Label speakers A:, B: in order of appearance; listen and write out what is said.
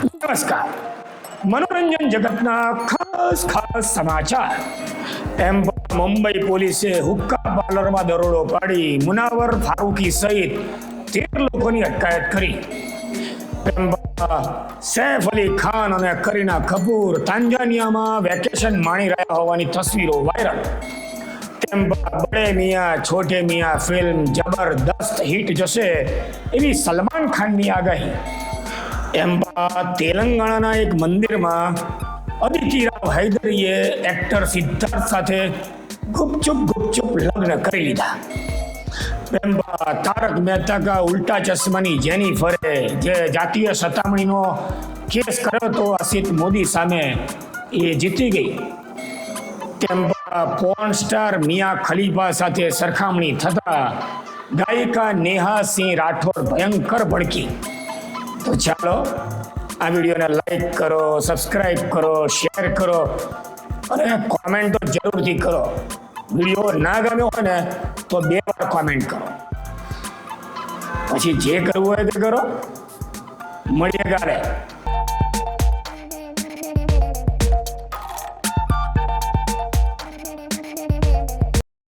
A: નમસ્કાર. મનોરંજન જગતના ખાસ ખાસ સમાચાર. એમ મુંબઈ પોલીસે હુક્કા પાર્લરમાં દરોડો પાડી મુનાવર ફારૂકી સહિત તેર લોકોની અટકાયત કરી. સૈફ અલી ખાન અને કરીના કપૂર તાંજાનિયામાં વેકેશન માણી રહ્યા હોવાની તસવીરો વાયરલ. તેમ બડે મિયા છોટે મિયા ફિલ્મ જબરદસ્ત હિટ જશે એવી સલમાન ખાનની આગાહી. એમ બાદ તેલંગાણાના એક મંદિરમાં અદિતિ રાવ હૈદરીએ એક્ટર સિદ્ધાર્થ સાથે ગુપચુપ ગુપચુપ લગ્ન કરી લીધા એમ બાદ તારક મહેતા કા ઉલ્ટા ચશ્માની જેની ફરે જે જાતીય સતામણીનો કેસ કર્યો હતો અસિત મોદી સામે એ જીતી ગઈ તેમ પોર્ન સ્ટાર મિયા ખલીફા સાથે સરખામણી થતા ગાયિકા નેહા સિંહ રાઠોડ ભયંકર ભડકી તો ચાલો આ વિડીયોને લાઈક કરો સબસ્ક્રાઈબ કરો શેર કરો અને કોમેન્ટ તો જરૂરથી કરો. વીડિયો ના ગમ્યો હોય ને તો બે વાર કોમેન્ટ કરો. પછી જે કરવું હોય તે કરો. મળીએ કાલે.